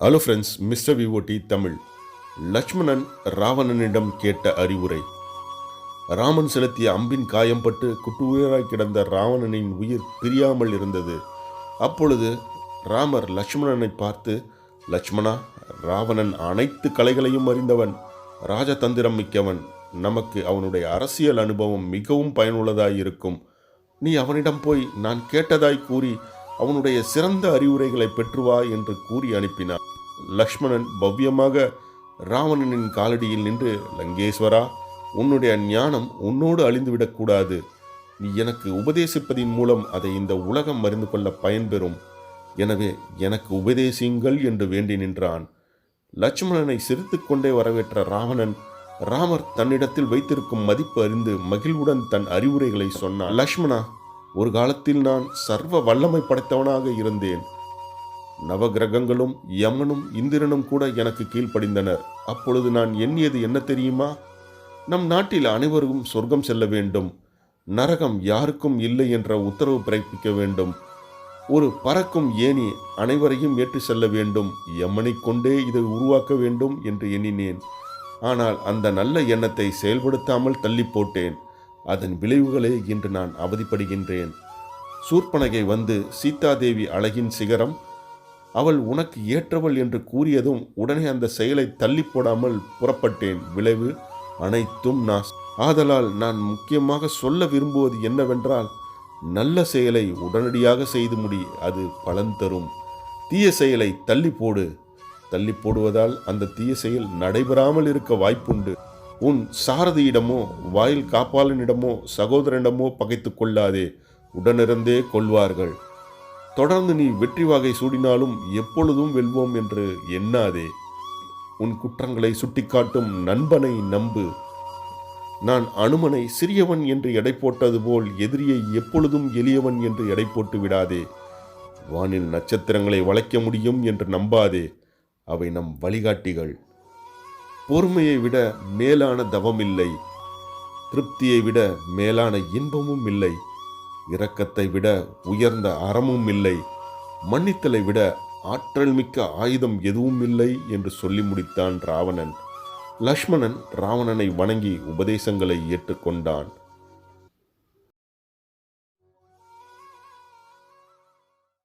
Hello friends mister VOD Tamil Lakshmanan ராவணனிடம் கேட்ட அறிவுரை. ராமன் செலுத்திய அம்பின் காயம்பட்டு குட்டுயிராய் கிடந்த ராவணனின் உயிர் பிரியாமல் இருந்தது. அப்பொழுது ராமர் லக்ஷ்மணனை பார்த்து லக்ஷ்மணா ராவணன் அனைத்து கலைகளையும் அறிந்தவன் ராஜதந்திரம் மிக்கவன். நமக்கு அவனுடைய அரசியல் அனுபவம் மிகவும் பயனுள்ளதாய் இருக்கும் நீ அவனிடம் போய் நான் கேட்டதாய் கூறி அவனுடைய சிறந்த அறிவுரைகளை பெற்று வா என்று கூறி அனுப்பினார். லக்ஷ்மணன் பவ்யமாக ராவணனின் காலடியில் நின்று லங்கேஸ்வரா உன்னுடைய ஞானம் உன்னோடு அழிந்துவிடக்கூடாது நீ எனக்கு உபதேசிப்பதின் மூலம் அதை இந்த உலகம் அறிந்து கொள்ள பயன்பெறும். எனவே எனக்கு உபதேசியுங்கள் என்று வேண்டி நின்றான். லட்சுமணனை சிரித்து கொண்டே வரவேற்ற ராவணன் ராமர் தன்னிடத்தில் வைத்திருக்கும் மதிப்பு அறிந்து மகிழ்வுடன் தன் அறிவுரைகளை சொன்னான். லக்ஷ்மணா ஒரு காலத்தில் நான் சர்வ வல்லமை படைத்தவனாக இருந்தேன். நவகிரகங்களும் யமனும் இந்திரனும் கூட எனக்கு கீழ்ப்படிந்தனர். அப்பொழுது நான் எண்ணியது என்ன தெரியுமா? நம் நாட்டில் அனைவரும் சொர்க்கம் செல்ல வேண்டும். நரகம் யாருக்கும் இல்லை என்ற உத்தரவு பிறப்பிக்க வேண்டும். ஒரு பறக்கும் ஏணி அனைவரையும் ஏற்றி செல்ல வேண்டும். எம்மனை கொண்டே இதை உருவாக்க வேண்டும் என்று எண்ணினேன். ஆனால் அந்த நல்ல எண்ணத்தை செயல்படுத்தாமல் தள்ளி போட்டேன். அதன் விளைவுகளே இன்று நான் அவதிப்படுகின்றேன். சூர்பனகை வந்து சீதாதேவி அழகின் சிகரம் அவள் உனக்கு ஏற்றவள் என்று கூறியதும் உடனே அந்த செயலை தள்ளி போடாமல் புறப்பட்டேன். விளைவு அனைத்தும் நாஸ் ஆதலால் நான் முக்கியமாக சொல்ல விரும்புவது என்னவென்றால் நல்ல செயலை உடனடியாக செய்து முடி அது பலன் தரும். தீய செயலை தள்ளி போடு. தள்ளி போடுவதால் அந்த தீய செயல் நடைபெறாமல் இருக்க வாய்ப்புண்டு. உன் சாரதியிடமோ வாயில் காப்பாளனிடமோ சகோதரனிடமோ பகைத்து கொள்ளாதே உடனிருந்தே கொள்வார்கள். தொடர்ந்து நீ வெற்றி வாகை சூடினாலும் எப்பொழுதும் வெல்வோம் என்று எண்ணாதே. உன் குற்றங்களை சுட்டிக்காட்டும் நண்பனை நம்பு. நான் அனுமனை சிறியவன் என்று எடை போட்டது போல் எதிரியை எப்பொழுதும் எளியவன் என்று எடை போட்டு விடாதே. வானில் நட்சத்திரங்களை வளைக்க முடியும் என்று நம்பாதே. அவை நம் வழிகாட்டிகள். பொறுமையை விட மேலான தவம் இல்லை திருப்தியை விட மேலான இன்பமும் இல்லை. இரக்கத்தை விட உயர்ந்த அறமும் இல்லை. மன்னித்தலை விட ஆற்றல் மிக்க ஆயுதம் எதுவும் இல்லை என்று சொல்லி முடித்தான் ராவணன். லக்ஷ்மணன் ராவணனை வணங்கி உபதேசங்களை ஏற்றுக்கொண்டான்.